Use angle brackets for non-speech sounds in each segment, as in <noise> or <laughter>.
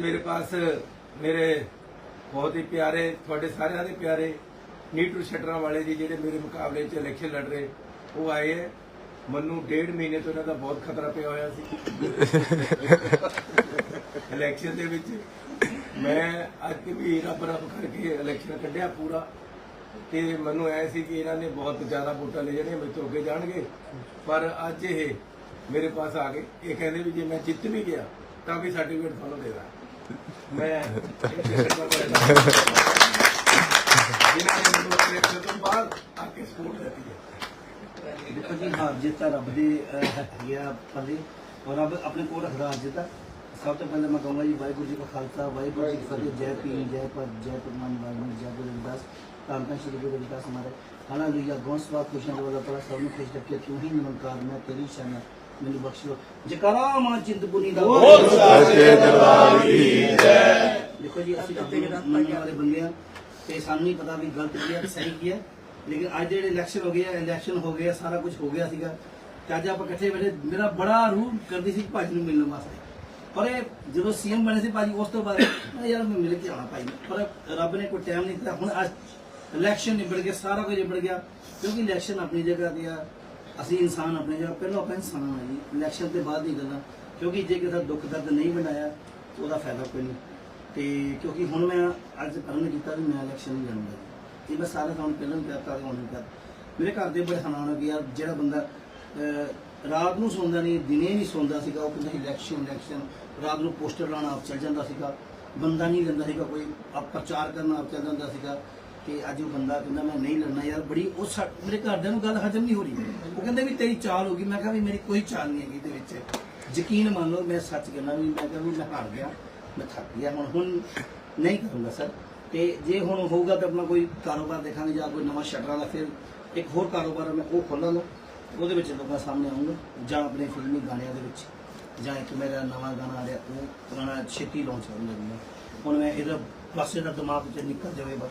ਮੇਰੇ ਪਾਸ ਮੇਰੇ ਬਹੁਤ ਹੀ ਪਿਆਰੇ, ਤੁਹਾਡੇ ਸਾਰਿਆਂ ਦੇ ਪਿਆਰੇ ਨੀਟੂ ਸ਼ਟਰਾਂ ਵਾਲੇ ਜੀ ਜਿਹੜੇ ਮੇਰੇ ਮੁਕਾਬਲੇ 'ਚ ਇਲੈਕਸ਼ਨ ਲੜ ਰਹੇ, ਉਹ ਆਏ ਹੈ। ਮੈਨੂੰ ਡੇਢ ਮਹੀਨੇ ਤੋਂ ਇਹਨਾਂ ਦਾ ਬਹੁਤ ਖਤਰਾ ਪਿਆ ਹੋਇਆ ਸੀ। ਇਲੈਕਸ਼ਨ ਦੇ ਵਿੱਚ ਮੈਂ ਅੱਜ ਵੀ ਰੱਬ ਰੱਬ ਕਰਕੇ ਇਲੈਕਸ਼ਨ ਕੱਢਿਆ ਪੂਰਾ। ਤੇ ਮੈਨੂੰ ਐ ਸੀ ਕਿ ਇਹਨਾਂ ਨੇ ਬਹੁਤ ਜ਼ਿਆਦਾ ਵੋਟਾਂ ਲੈ ਜਾਣੀਆਂ, ਮੇਰੇ ਤੋਂ ਅੱਗੇ ਜਾਣਗੇ। ਪਰ ਅੱਜ ਇਹ ਮੇਰੇ ਪਾਸ ਆ ਗਏ। ਇਹ ਕਹਿੰਦੇ ਵੀ ਜੇ ਮੈਂ ਜਿੱਤ ਵੀ ਗਿਆ, ਤਾਂ ਵੀ ਸਰਟੀਫਿਕੇਟ ਤੁਹਾਨੂੰ ਦੇਦਾ ਮੈਂ ਦੇਖੋ ਜੀ ਹਾਰ ਤਾਂ ਰੱਬ ਦੇ ਅਹ, ਆ ਪੱਲੇ ਔਰ ਰੱਬ ਆਪਣੇ ਕੋਲ ਰੱਖਦਾ ਹਾਰ ਜਿੱਤ ਸਭ ਤੋਂ ਪਹਿਲਾਂ ਮੈਂ ਕਹੂੰਗਾ ਜੀ ਵਾਹਿਗੁਰੂ ਜੀ ਕਾ ਖਾਲਸਾ ਵਾਹਿਗੁਰੂ ਜੀ ਕੀ ਫਤਿਹ ਜੈ ਪੀਰ ਜੈ ਪਰ ਜੈ ਪਰਮਾਨ ਵਾਹਿਗੁਰੂ ਜੈ ਗੁਰੂ ਰਵਿਦਾਸ ਧੰਨ ਧੰਨ ਸ਼੍ਰੀ ਗੁਰੂ ਰਵਿਦਾਸ ਹਮਾਰੇ ਹਾਲੇਲੂਇਆ ਗੋਸਵਾ ਖੁਸ਼ੀਆਂ ਵਾਲਾ ਪੜਾ ਸਭ ਨੂੰ ਖੁਸ਼ ਰੱਖੇ ਤੂੰ ਹੀ ਨਿਮੰਕਾਰ ਮੈਂ ਤੇਰੀ ਸ਼ਾਨ ਮੈਨੂੰ ਬਖਸ਼ ਲੋ ਜਕਰਾ ਮਾਂ ਚਿੰਤਪੁਰਨੀ ਦਾ। ਬੋਲ ਸੱਚੇ ਦਰਬਾਰ ਕੀ ਦੇਖੋ ਜੀ ਅਸੀਂ ਨੂੰ ਮੰਨਣ ਵਾਲੇ ਬੰਦੇ ਆ ਤੇ ਸਾਨੂੰ ਨਹੀਂ ਪਤਾ ਵੀ ਗਲਤ ਕੀ ਹੈ ਸਹੀ ਕੀ ਹੈ ਲੇਕਿਨ ਅੱਜ ਜਿਹੜੇ ਇਲੈਕਸ਼ਨ ਹੋ ਗਏ ਆ ਇਲੈਕਸ਼ਨ ਹੋ ਗਏ ਆ ਸਾਰਾ ਕੁਝ ਹੋ ਗਿਆ ਸੀਗਾ। ਤੇ ਅੱਜ ਆਪਾਂ ਇਕੱਠੇ ਬੈਠੇ ਮੇਰਾ ਬੜਾ ਰੂਹ ਕਰਦੀ ਸੀ ਭਾਜੀ ਨੂੰ ਮਿਲਣ ਵਾਸਤੇ। ਪਰ ਇਹ ਜਦੋਂ ਸੀਐਮ ਬਣੇ ਸੀ ਭਾਜੀ ਉਸ ਤੋਂ ਬਾਅਦ ਮੈਂ ਯਾਰ ਮੈਂ ਮਿਲ ਕੇ ਆਉਣਾ ਭਾਈ। ਪਰ ਰੱਬ ਨੇ ਕੋਈ ਟਾਈਮ ਨਹੀਂ ਦਿੱਤਾ। ਹੁਣ ਅੱਜ ਇਲੈਕਸ਼ਨ ਨਿਬੜ ਗਿਆ ਸਾਰਾ ਕੁਝ ਨਿਬੜ ਗਿਆ। ਕਿਉਂਕਿ ਇਲੈਕਸ਼ਨ ਆਪਣੀ ਜਗ੍ਹਾ ਤੇ ਆ। ਅਸੀਂ ਇਨਸਾਨ ਆਪਣੇ ਜਿਹੜਾ ਪਹਿਲਾਂ ਆਪਾਂ ਇਨਸਾਨ ਆ ਜੀ ਇਲੈਕਸ਼ਨ ਦੇ ਬਾਅਦ ਦੀ ਗੱਲਾਂ ਕਿਉਂਕਿ ਜੇ ਕਿਸੇ ਦਾ ਦੁੱਖ ਦਰਦ ਨਹੀਂ ਬਣਾਇਆ, ਤਾਂ ਉਹਦਾ ਫਾਇਦਾ ਕੋਈ ਨਹੀਂ। ਤੇ ਕਿਉਂਕਿ ਹੁਣ ਮੈਂ ਅੱਜ ਕਰਨ ਕੀਤਾ ਵੀ ਮੈਂ ਇਲੈਕਸ਼ਨ ਨਹੀਂ ਲੜੂੰਗਾ ਜੀ। ਇਹ ਮੈਂ ਸਾਰਾ ਤੁਹਾਨੂੰ ਪਹਿਲਾਂ ਵੀ ਕਹਿਤਾ ਹੁਣ ਵੀ ਕਹਿਤਾ ਮੇਰੇ ਘਰ ਦੇ ਬੜੇ ਹੈਰਾਨ ਹੋ ਗਏ ਜਿਹੜਾ ਬੰਦਾ ਰਾਤ ਨੂੰ ਸੌਂਦਾ ਨਹੀਂ, ਦਿਨੇ ਨਹੀਂ ਸੌਂਦਾ ਸੀਗਾ, ਉਹ ਕਹਿੰਦਾ ਇਲੈਕਸ਼ਨ ਇਲੈਕਸ਼ਨ ਰਾਤ ਨੂੰ ਪੋਸਟਰ ਲਾਉਣਾ ਆਪ ਚੱਲ ਜਾਂਦਾ ਸੀਗਾ, ਬੰਦਾ ਨਹੀਂ ਲੈਂਦਾ ਸੀਗਾ ਕੋਈ, ਆਪ ਪ੍ਰਚਾਰ ਕਰਨਾ ਆਪ ਚੱਲ ਜਾਂਦਾ ਸੀਗਾ। ਕਿ ਅੱਜ ਉਹ ਬੰਦਾ ਕਹਿੰਦਾ ਮੈਂ ਨਹੀਂ ਲੜਨਾ ਯਾਰ, ਬੜੀ ਉਹ ਸਾ- ਮੇਰੇ ਘਰਦਿਆਂ ਨੂੰ ਗੱਲ ਹਜਮ ਨਹੀਂ ਹੋ ਰਹੀ। ਉਹ ਕਹਿੰਦੇ ਵੀ ਤੇਰੀ ਚਾਲ ਹੋ ਗਈ। ਮੈਂ ਕਿਹਾ ਵੀ ਮੇਰੀ ਕੋਈ ਚਾਲ ਨਹੀਂ ਹੈਗੀ ਇਹਦੇ ਵਿੱਚ। ਯਕੀਨ ਮੰਨ ਲਓ, ਮੈਂ ਸੱਚ ਕਹਿੰਦਾ ਵੀ ਮੈਂ ਕਿਹਾ ਵੀ ਮੈਂ ਹਾਰ ਗਿਆ। ਮੈਂ ਥੱਕ ਗਿਆ। ਹੁਣ ਹੁਣ ਨਹੀਂ ਕਰੂੰਗਾ ਸਰ। ਤੇ ਜੇ ਹੁਣ ਹੋਊਗਾ ਤਾਂ ਆਪਣਾ ਕੋਈ ਕਾਰੋਬਾਰ ਦੇਖਾਂਗੇ ਜਾਂ ਕੋਈ ਨਵਾਂ ਸ਼ਟਰਾਂ ਦਾ ਫਿਰ ਇੱਕ ਹੋਰ ਕਾਰੋਬਾਰ ਮੈਂ ਉਹ ਖੋਲਾਂਗਾ ਉਹਦੇ ਵਿੱਚ ਲੋਕਾਂ ਸਾਹਮਣੇ ਆਉਂਗਾ ਜਾਂ ਆਪਣੇ ਫਿਲਮੀ ਗਾਣਿਆਂ ਦੇ ਵਿੱਚ। ਜਾਂ ਇੱਕ ਮੇਰਾ ਨਵਾਂ ਗਾਣਾ ਆ ਰਿਹਾ, ਉਹ ਗਾਣਾ ਛੇਤੀ ਲਾਂਚ ਕਰਨ ਲੱਗਾ ਹੁਣ ਮੈਂ ਇਹਦਾ ਬਸ ਇਹਦਾ ਦਿਮਾਗ ਚ ਨਿਕਲ ਜਾਵੇ ਬਸ।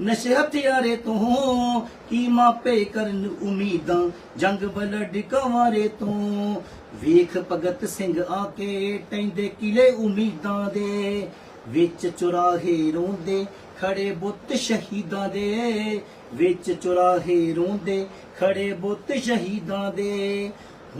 ਨਸ਼ੇ ਹਥਿਆਰੇ ਤੋਂ ਕੀ ਮਾਪੇ ਕਰਨ ਉਮੀਦਾਂ, ਜੰਗ ਬਲਡ ਕਵਾਰੇ ਤੋਂ। ਵੇਖ ਭਗਤ ਸਿੰਘ ਆ ਕੇ ਟੈਂਦੇ ਕਿਲੇ ਉਮੀਦਾਂ ਦੇ, ਵਿੱਚ ਚੁਰਾਹੇ ਰੋਂਦੇ ਖੜੇ ਬੁੱਤ ਸ਼ਹੀਦਾਂ ਦੇ। ਵਿੱਚ ਚੁਰਾਹੇ ਰੋਂਦੇ ਖੜੇ ਬੁੱਤ ਸ਼ਹੀਦਾਂ ਦੇ।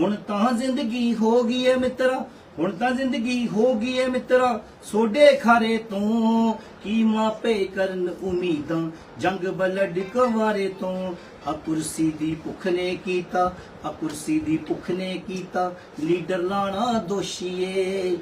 ਹੁਣ ਤਾਂ ਜ਼ਿੰਦਗੀ ਹੋ ਗਈ ਏ ਮਿੱਤਰਾ ਹੁਣ ਤਾਂ ਜ਼ਿੰਦਗੀ ਹੋ ਗਈ ਏ ਮਿੱਤਰਾ, ਸੋਡੇ ਖਾਰੇ ਤੋਂ। ਕੀ ਮਾਪੇ ਕਰਨ ਉਮੀਦਾਂ, ਜੰਗ ਬਲਡ ਕਵਾਰੇ ਤੋਂ। ਆ ਕੁਰਸੀ ਦੀ ਭੁੱਖ ਨੇ ਕੀਤਾ ਆ ਕੁਰਸੀ ਦੀ ਭੁੱਖ ਨੇ ਕੀਤਾ। ਲੀਡਰ ਲਾਣਾ ਦੋਸ਼ੀਏ ਦੀ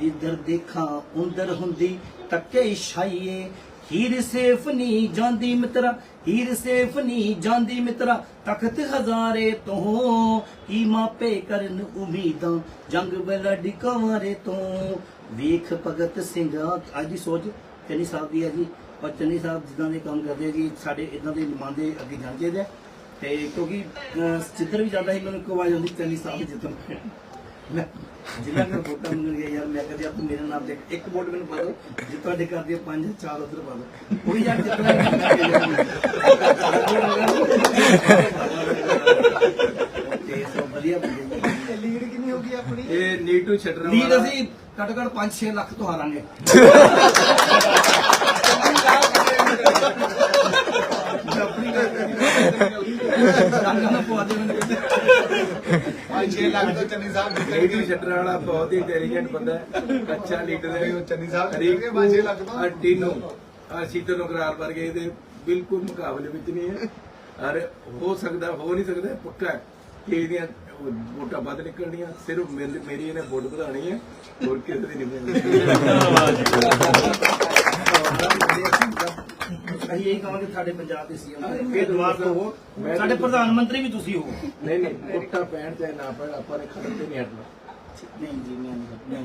ਜਿੱਧਰ ਦੇਖਾਂ ਉੰਦਰ ਹੁੰਦੀ ਤੱਕੇ ਛਾਈਏ। ਹੀਰ ਸੇਫ ਨਹੀਂ ਜਾਂਦੀ ਮਿੱਤਰਾ ਹੀਰ ਸੇਫ ਨਹੀਂ ਜਾਂਦੀ ਮਿੱਤਰਾ ਤਖਤ ਹਜ਼ਾਰੇ ਤੋਂ ਕੀ ਮਾਪੇ ਕਰਨ ਉਮੀਦਾਂ ਜੰਗ ਬਲਡ ਕਵਾਰੇ ਤੋਂ। ਵੇਖ ਭਗਤ ਸਿੰਘ ਅੱਜ ਦੀ ਸੋਚ ਚੰਨੀ ਸਾਹਿਬ ਦੀ ਹੈ ਜੀ ਔਰ ਚੰਨੀ ਸਾਹਿਬ ਜਿੱਦਾਂ ਦੇ ਕੰਮ ਕਰਦੇ ਆ ਜੀ ਸਾਡੇ ਇਦਾਂ ਦੇ ਨੁਮਾਇੰਦੇ ਅੱਗੇ ਜਾਣ ਚਾਹੀਦੇ ਆ। ਤੇ ਕਿਉਂਕਿ ਅਹ, ਜਿੱਧਰ ਵੀ ਜਾਂਦਾ ਸੀ ਮੈਨੂੰ ਇੱਕ ਆਵਾਜ਼ ਆਉਂਦੀ ਚੰਨੀ ਸਾਹਿਬ ਜਿੱਤਣ ਮੈਂ ਜਿੰਨਾ ਕਰ ਵੋਟਾਂ ਮੰਗਣ ਗਿਆ ਯਾਰ ਮੈਂ ਕਦੇ ਆਪ ਮੇਰੇ ਨਾਮ ਤੇ ਇੱਕ ਵੋਟ ਮੈਨੂੰ ਪਾ ਦਿਓ ਜੇ ਤੁਹਾਡੇ ਘਰ ਦੀਆਂ ਪੰਜ ਚਾਰ ਉਧਰ ਪਾ ਦਿਓ। ਉਹ ਯਾਰ ਜਿੱਤਣਾ ਤੇ ਸੋ ਵਧੀਆ ਬੰਦੇ ਲੀਡ ਕਿੰਨੀ ਹੋ ਗਈ ਆਪਣੀ? ਇਹ ਨੀਟੂ ਸ਼ਟਰਾਂ ਲੀਡ ਵਾਲਾ। ਅਸੀਂ ਘੱਟੋ ਘੱਟ 5-6 ਲੱਖ ਤੋਂ ਹਾਰਾਂਗੇ। <laughs> 6 ਲੱਖ ਤੋਂ ਚੰਨੀ ਸਾਹਿਬ ਨਿਕਲ ਗਏ ਸ਼ਟਰ ਵਾਲਾ ਬਹੁਤ ਹੀ ਇੰਟੈਲੀਜੈਂਟ ਬੰਦਾ ਹੈ। ਅੱਛਾ ਲੀਡਰ ਹੈ। ਚੰਨੀ ਸਾਹਿਬ ਨਿਕਲ ਗਏ 5 ਲੱਖ ਤੋਂ ਅੱਡੀ ਨੂੰ ਸ਼ੀਤਲ ਨੂੰ ਕਰਾਰ ਵਰਗੇ ਦੇ ਬਿਲਕੁਲ ਮੁਕਾਬਲੇ ਵਿੱਚ ਨਹੀਂ ਹੈ। ਅਰ ਹੋ ਸਕਦਾ ਹੋ ਨਹੀਂ ਸਕਦਾ ਪੱਕਾ ਕਿ ਇਹਦੀਆਂ ਵੋਟਾਂ ਵੱਧ ਨਿਕਲਣੀਆਂ ਸਿਰਫ ਮੇਰੀ ਇਹਨੇ ਵੋਟ ਵਧਾਣੀ ਹੈ ਹੋਰ ਕਿਸੇ ਦੀ ਨਹੀਂ ਵਧਾਣੀ ਅਸੀਂ ਇਹ ਕਹਾਂਗੇ ਸਾਡੇ ਪੰਜਾਬ ਦੇ ਸੀਐਮ ਇਹ ਹੋਵੋ ਮੈਂ- ਸਾਡੇ ਪ੍ਰਧਾਨ ਮੰਤਰੀ ਵੀ ਤੁਸੀਂ ਹੋ। ਨਹੀਂ ਨਹੀਂ ਵੋਟਾਂ ਪੈਣ ਚਾਹੇ ਨਾ ਪੈਣ ਆਪਾਂ ਨੇ ਖੜਨ ਤੇ ਨਹੀਂ ਹਟਣਾ। ਨਹੀਂ ਜੀ ਨਹੀਂ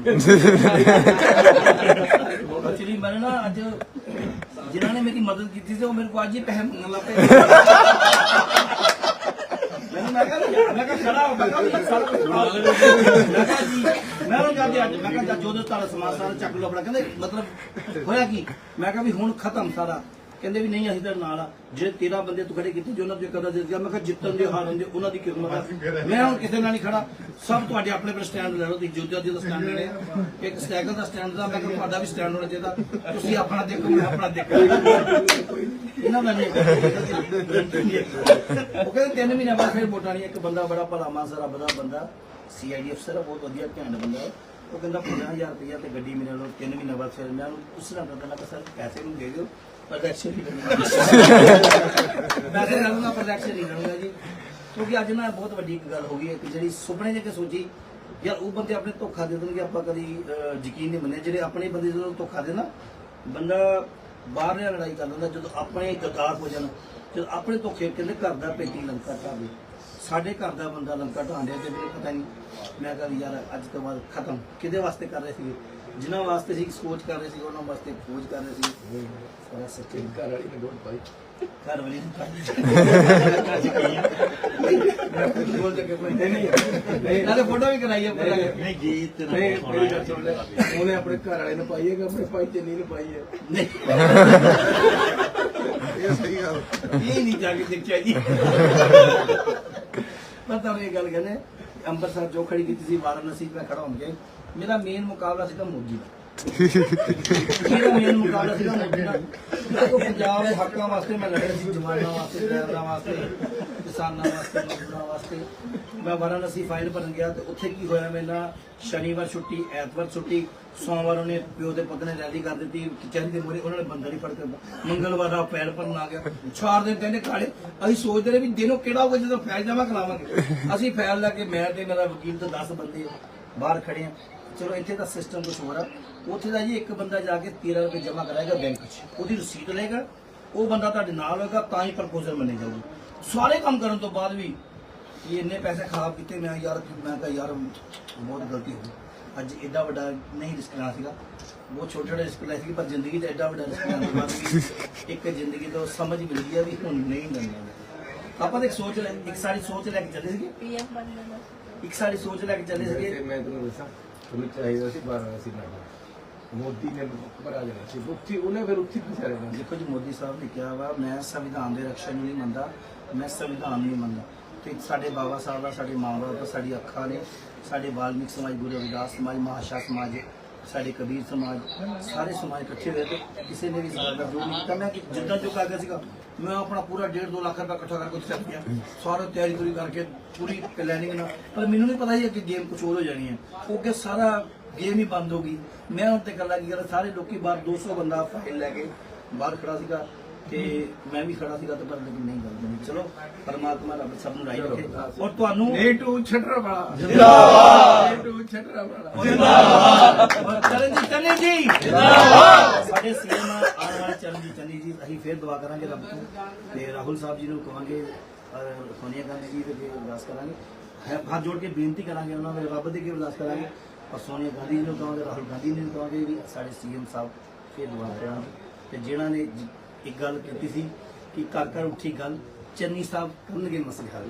<laughs> ਐਕਚੁਅਲੀ ਮੈਂ ਨਾ ਅੱਜ ਜਿਨ੍ਹਾਂ ਨੇ ਮੇਰੀ ਮਦਦ ਕੀਤੀ ਸੀ ਉਹ ਮੇਰੇ ਕੋਲ ਅੱਜ ਹੀ ਪੈਸੇ ਮੰਗਣ ਲੱਗ ਪਏ ਮੈਂ ਕਿਹਾ ਮੈਂ ਕਿਹਾ ਖੜਾ ਹੋ ਵੀ ਸਾਰਾ। ਮੈਂ ਕਿਹਾ ਜੀ ਮੈਂ ਉਹ ਜਾਂਦੇ ਅੱਜ ਮੈਂ ਕਿਹਾ ਜਦ ਜੋ ਤੁਹਾਡਾ ਸਮਾਨ ਸਾਰਾ ਚੱਕ ਲਓ ਆਪਣਾ। ਕਹਿੰਦੇ ਮਤਲਬ ਹੋਇਆ ਕੀ? ਮੈਂ ਕਿਹਾ ਵੀ ਹੁਣ ਖਤਮ ਸਾਰਾ। ਕਹਿੰਦੇ ਵੀ ਨਹੀਂ ਅਸੀਂ ਤਾਂ ਨਾਲ ਆ। ਜਿਹੜੇ 13 ਬੰਦੇ ਤੂੰ ਖੜੇ ਕੀਤੇ ਜੋ ਉਹਨਾਂ ਦੇ ਕਦਾ ਦੇ ਦਿੱਤਾ ਮੈਂ ਕਿਹਾ ਜਿੱਤਣ ਦੇ ਹਾਰਨ ਦੇ ਉਹਨਾਂ ਦੀ ਕਿਸਮਤ ਆ। ਮੈਂ ਹੁਣ ਕਿਸੇ ਨਾਲ ਨਹੀਂ ਖੜਾ। ਸਭ ਤੁਹਾਡੇ ਆਪਣੇ ਆਪਣੇ ਸਟੈਂਡ ਲੈ ਲਓ ਤੁਸੀਂ ਜੋਧਾ ਜੀ ਦਾ ਸਟੈਂਡ ਲੈਣੇ ਆ। ਇੱਕ ਸਾਈਕਲ ਦਾ ਸਟੈਂਡ ਦਾ ਮੈਂ ਕਿਹਾ ਤੁਹਾਡਾ ਵੀ ਸਟੈਂਡ ਹੋਣਾ ਚਾਹੀਦਾ। ਤੁਸੀਂ ਆਪਣਾ ਦੇਖੋ ਮੈਂ ਆਪਣਾ ਦੇਖਾਂ ਇਹਨਾਂ ਦਾ ਨਹੀਂ ਉਹ ਕਹਿੰਦੇ ਤਿੰਨ ਮਹੀਨੇ ਬਾਅਦ ਫਿਰ ਵੋਟਾਂ ਨਹੀਂ ਇੱਕ ਬੰਦਾ ਬੜਾ ਭਲਾ ਮਾਨਸਾ ਰੱਬ ਦਾ ਬੰਦਾ। ਸੀਆਈਡੀ ਅਫਸਰ ਬਹੁਤ ਵਧੀਆ ਘੈਂਟ ਬੰਦਾ। ਹੈ। ਉਹ ਕਹਿੰਦਾ 50000 ਰੁਪਇਆ ਤੇ ਗੱਡੀ ਮੇਰੇ ਨਾਲ ਤਿੰਨ ਮਹੀਨੇ ਬਾਅਦ ਫਿਰ ਮੈਂ ਉਸ ਨਾਲ ਕਹਿੰਦਾ ਸਰ ਪੈਸੇ ਨੂੰ ਦੇ ਦਿਓ। ਨਹੀਂ <laughs> ਕਰੂੰਗਾ। ਜੀ। ਕਿਉਂਕਿ ਅੱਜ ਨਾ ਬਹੁਤ ਵੱਡੀ ਇੱਕ ਗੱਲ ਹੋ ਗਈ ਹੈ ਕਿ ਜਿਹੜੀ ਸੁਪਨੇ ਜੇ ਕੇ ਸੋਚੀ ਯਾਰ ਉਹ ਬੰਦੇ ਆਪਣੇ ਧੋਖਾ ਦੇ ਦੇਣਗੇ ਆਪਾਂ ਕਦੀ ਯਕੀਨ ਨਹੀਂ ਮੰਨਿਆ। ਜਿਹੜੇ ਆਪਣੇ ਬੰਦੇ ਜਦੋਂ ਧੋਖਾ ਨਾ ਬੰਦਾ ਬਾਹਰ ਨਾਲ ਲੜਾਈ ਕਰ ਲੈਂਦਾ ਜਦੋਂ ਆਪਣੇ ਗਦਾਰ ਹੋ ਜਾਣ ਜਦੋਂ ਆਪਣੇ ਧੋਖੇ ਕਹਿੰਦੇ ਘਰ ਦਾ ਪੇਟੀ ਲੰਕਾ ਢਾਵੇ। ਸਾਡੇ ਘਰ ਦਾ ਬੰਦਾ ਲੰਕਾ ਢਾਉਂਦੇ ਤੇ ਮੈਨੂੰ ਪਤਾ ਨਹੀਂ ਮੈਂ ਕਿਹਾ ਵੀ ਯਾਰ ਅੱਜ ਤੋਂ ਬਾਅਦ ਖਤਮ। ਕਿਹਦੇ ਵਾਸਤੇ ਕਰ ਰਹੇ ਸੀ ਜਿਨ੍ਹਾਂ ਵਾਸਤੇ ਸੀ ਸੋਚ ਕਰ ਰਹੇ ਸੀ ਉਹਨਾਂ ਵਾਸਤੇ ਖੋਜ ਕਰ ਰਹੇ ਸੀ। ਸਾਰਾ ਸੱਚੇ ਘਰ ਵਾਲੀ ਨੇ ਵੋਟ ਪਾਈ। ਘਰ ਵਾਲੀ ਨੂੰ ਬੋਲ ਦੇ ਕੋਈ ਨਹੀਂ। ਨਹੀਂ ਨਾਲੇ ਫੋਟੋ ਵੀ ਕਰਾਈ ਆਪਾਂ ਨਹੀਂ ਗੀਤ ਨਹੀਂ ਮੇਰੀ ਗੱਲ ਸੁਣ ਲੈ। ਉਹਨੇ ਆਪਣੇ ਘਰ ਵਾਲੇ ਨੂੰ ਪਾਈ ਹੈ ਕਿ ਆਪਣੇ ਭਾਈ ਚੰਨੀ ਨੂੰ ਪਾਈ ਹੈ? ਨਹੀਂ। ਇਹ ਸਹੀ ਗੱਲ। ਇਹ ਨਹੀਂ ਜਾ ਕੇ ਦੇਖਿਆ ਜੀ। ਮੈਂ ਤੁਹਾਨੂੰ ਇਹ ਗੱਲ ਕਹਿੰਦੇ, ਅੰਮ੍ਰਿਤਸਰ ਜੋ ਖੜੀ ਕੀਤੀ ਸੀ, ਵਾਰਾਣਸੀ ਮੈਂ ਖੜਾ ਹੋਣ ਗਿਆ। ਮੇਰਾ ਮੇਨ ਮੁਕਾਬਲਾ ਸੀਗਾ ਮੋਦੀ ਦਾ। ਮੇਰਾ ਮੇਨ ਮੁਕਾਬਲਾ ਸੀਗਾ ਦੇਖੋ ਪੰਜਾਬ ਦੇ ਹੱਕਾਂ ਵਾਸਤੇ ਮੈਂ ਲੜਿਆ ਸੀ ਜਵਾਨਾਂ ਵਾਸਤੇ ਡਰਾਈਵਰਾਂ ਵਾਸਤੇ ਕਿਸਾਨਾਂ ਵਾਸਤੇ ਮਜ਼ਦੂਰਾਂ ਵਾਸਤੇ ਮੈਂ ਵਾਰਾਣਸੀ ਫਾਈਲ ਭਰਨ ਗਿਆ ਤੇ ਉੱਥੇ ਕੀ ਹੋਇਆ ਮੇਰੇ ਸ਼ਨੀਵਾਰ ਛੁੱਟੀ ਐਤਵਾਰ ਛੁੱਟੀ ਸੋਮਵਾਰ ਉਹਨੇ ਪਿਓ ਦੇ ਪੁੱਤ ਨੇ ਰੈਲੀ ਕਰ ਦਿੱਤੀ ਕਚਹਿਰੀ ਦੇ ਮੂਹਰੇ ਉਹਨਾਂ ਨੇ ਬੰਦਾ ਨਹੀਂ ਫੜ ਕੇ ਮੰਗਲਵਾਰ ਦਾ ਪੈਰ ਭਰਨ ਆ ਗਿਆ ਚਾਰ ਦਿਨ ਕਹਿੰਦੇ ਕਾਲੇ ਅਸੀਂ ਸੋਚਦੇ ਰਹੇ ਵੀ ਦਿਨੋਂ ਕਿਹੜਾ ਹੋਊਗਾ ਜਦੋਂ ਫੈਲ ਜਮਾ ਕਰਾਵਾਂਗੇ ਅਸੀਂ ਫੈਲ ਲਾ ਕੇ ਮੈਂ ਤੇ ਮੇਰਾ ਵਕੀਲ ਤੇ 10 ਬੰਦੇ ਬਾਹਰ ਖੜੇ ਆ। ਚਲੋ ਇੱਥੇ ਦਾ ਸਿਸਟਮ ਕੁਝ ਹੋਰ ਆ। ਉੱਥੇ ਦਾ ਜੀ ਇੱਕ ਬੰਦਾ ਜਾ ਕੇ 13 ਰੁਪਏ ਜਮਾ ਕਰਾਏਗਾ ਬੈਂਕ 'ਚ। ਉਹਦੀ ਰਸੀਦ ਲਏਗਾ ਉਹ ਬੰਦਾ ਤੁਹਾਡੇ ਨਾਲ ਹੋਏਗਾ ਤਾਂ ਹੀ ਪ੍ਰਪੋਜ਼ਲ ਮੰਨੀ ਜਾਊਗੀ। ਸਾਰੇ ਕੰਮ ਕਰਨ ਤੋਂ ਬਾਅਦ ਵੀ ਇਹ ਇੰਨੇ ਪੈਸੇ ਖਰਾਬ ਕੀਤੇ ਮੈਂ ਯਾਰ ਮੈਂ ਕਿਹਾ ਯਾਰ ਬਹੁਤ ਗਲਤੀ ਹੋ ਗਈ। ਅੱਜ ਐਡਾ ਵੱਡਾ ਨਹੀਂ ਰਿਸਕ ਲੈਣਾ ਸੀਗਾ। ਬਹੁਤ ਛੋਟਾ ਜਿਹਾ ਰਿਸਕ ਲਿਆ ਸੀ ਪਰ ਜ਼ਿੰਦਗੀ 'ਚ ਐਡਾ ਵੱਡਾ ਰਿਸਕ ਲੈਣ ਤੋਂ ਬਾਅਦ ਵੀ ਇੱਕ ਜ਼ਿੰਦਗੀ ਤੋਂ ਸਮਝ ਮਿਲਦੀ ਆ ਵੀ ਹੁਣ ਨਹੀਂ ਲੈਣਾ ਆਪਾਂ ਤਾਂ ਇੱਕ ਸੋਚ ਲੈ ਇੱਕ ਸਾਡੀ ਸੋਚ ਲੈ ਕੇ ਚੱਲੇ ਸੀਗੇ। ਪੀਐਮ ਬਣ ਜਾਣਾ। ਇੱਕ ਸਾਡੀ ਸੋਚ ਲੈ ਕੇ ਚੱਲੇ ਸੀਗੇ। ਮੈਂ ਤੁਹਾਨੂੰ ਦੱਸਾਂ ਤੁਹਾਨੂੰ ਚਾਹੀਦਾ ਸੀ ਵਾਰਾਣਸੀ ਨਾਲ ਮੋਦੀ ਨੇ ਭਰਾ ਦੇਣਾ ਸੀ। ਉੱਥੇ ਉਹਨੇ ਫਿਰ ਉੱਥੇ ਫਸਿਆ ਰਹਿਣਾ ਦੇਖੋ ਜੀ, ਮੋਦੀ ਸਾਹਿਬ ਨੇ ਕਿਹਾ ਵਾ, ਮੈਂ ਸੰਵਿਧਾਨ ਦੇ ਰਕਸ਼ਾ ਨੂੰ ਨਹੀਂ ਮੰਨਦਾ, ਮੈਂ ਸੰਵਿਧਾਨ ਨਹੀਂ ਮੰਨਦਾ। ਤੇ ਸਾਡੇ ਬਾਬਾ ਸਾਹਿਬ ਦਾ ਸਾਡੇ ਮਾਂ ਬਾਪ ਦਾ ਸਾਡੀ ਅੱਖਾਂ ਨੇ, ਸਾਡੇ ਵਾਲਮੀਕ ਸਮਾਜ, ਗੁਰੂ ਰਵਿਦਾਸ ਸਮਾਜ, ਮਹਾਸ਼ਾ ਸਮਾਜ ਸਾਡੇ ਕਬੀਰ ਸਮਾਜ, ਸਾਰੇ ਸਮਾਜ ਇਕੱਠੇ ਹੋਏ ਤੇ ਕਿਸੇ ਨੇ ਵੀ ਸਾਡਾ ਜੋ ਨਹੀਂ ਕੀਤਾ। ਮੈਂ ਕਿ ਜਿੱਦਾਂ ਜੋ ਕਾਗਜ਼ ਸੀਗਾ, ਮੈਂ ਆਪਣਾ ਪੂਰਾ 1.5 2 ਲੱਖ ਰੁਪਏ ਇਕੱਠਾ ਕਰਕੇ ਉੱਥੇ ਗਿਆ ਸਾਰਾ ਤਿਆਰੀ ਪੂਰੀ ਕਰਕੇ, ਪੂਰੀ ਪਲੈਨਿੰਗ ਨਾਲ। ਪਰ ਮੈਨੂੰ ਨਹੀਂ ਪਤਾ ਸੀ ਕਿ ਗੇਮ ਕੁਝ ਹੋਰ ਹੋ ਜਾਣੀ ਹੈ। ਉਹ ਕਿ ਸਾਰਾ ਗੇਮ ਹੀ ਬੰਦ ਹੋ ਗਈ। ਮੈਂ ਉੱਤੇ ਕਰ ਲੱਗੀ ਗੱਲ ਸਾਰੇ ਲੋਕੀ ਬਾਹਰ 200 ਬੰਦਾ ਫਾਈਲ ਲੈ ਕੇ ਬਾਹਰ ਖੜਾ ਸੀਗਾ। ਤੇ ਮੈਂ ਵੀ ਖੜਾ ਸੀਗਾ ਤੇ ਪਰ ਲੇਕਿਨ ਨਹੀਂ ਗੱਲ ਬਣੀ। ਚਲੋ ਪਰਮਾਤਮਾ ਰੱਬ ਸਭ ਨੂੰ ਰਾਈ ਰੱਖੇ। ਔਰ ਤੁਹਾਨੂੰ ਨੇਟੂ ਛੱਡਰ ਵਾਲਾ। ਜਿੰਦਾਬਾਦ। ਨੇਟੂ ਛੱਡਰ ਵਾਲਾ। ਔਰ ਚਰਨਜੀਤ ਚੰਨੀ ਜੀ ਜਿੰਦਾਬਾਦ। ਸਾਡੇ ਸੀਐਮ ਆਉਣ ਵਾਲੇ ਚਰਨਜੀਤ ਚੰਨੀ ਜੀ ਅਸੀਂ ਫੇਰ ਦੁਆ ਕਰਾਂਗੇ ਰੱਬ ਤੋਂ ਤੇ ਰਾਹੁਲ ਸਾਹਿਬ ਜੀ ਨੂੰ ਕਹਾਂਗੇ ਔਰ ਸੋਨੀਆ ਗਾਂਧੀ ਜੀ ਦੇ ਅੱਗੇ ਅਰਦਾਸ ਕਰਾਂਗੇ। ਹੱਥ ਜੋੜ ਕੇ ਬੇਨਤੀ ਕਰਾਂਗੇ ਉਹਨਾਂ ਦੇ ਰੱਬ ਦੇ ਅੱਗੇ ਅਰਦਾਸ ਕਰਾਂਗੇ। ਔਰ ਸੋਨੀਆ ਗਾਂਧੀ ਜੀ ਨੂੰ ਕਹਾਂਗੇ ਰਾਹੁਲ ਗਾਂਧੀ ਜੀ ਨੂੰ ਕਹਾਂਗੇ ਵੀ ਸਾਡੇ ਸੀਐਮ ਸਾਹਿਬ ਫੇਰ ਦੁਆ ਕਰਨ ਤੇ ਜਿਨ੍ਹਾਂ ਨੇ ਜ- ਇੱਕ ਗੱਲ ਕੀਤੀ ਸੀ ਕਿ ਘਰ ਘਰ ਉੱਠੀ ਗੱਲ ਚੰਨੀ ਸਾਹਿਬ ਕਰਨਗੇ ਮਸਲੇ ਹੱਲ।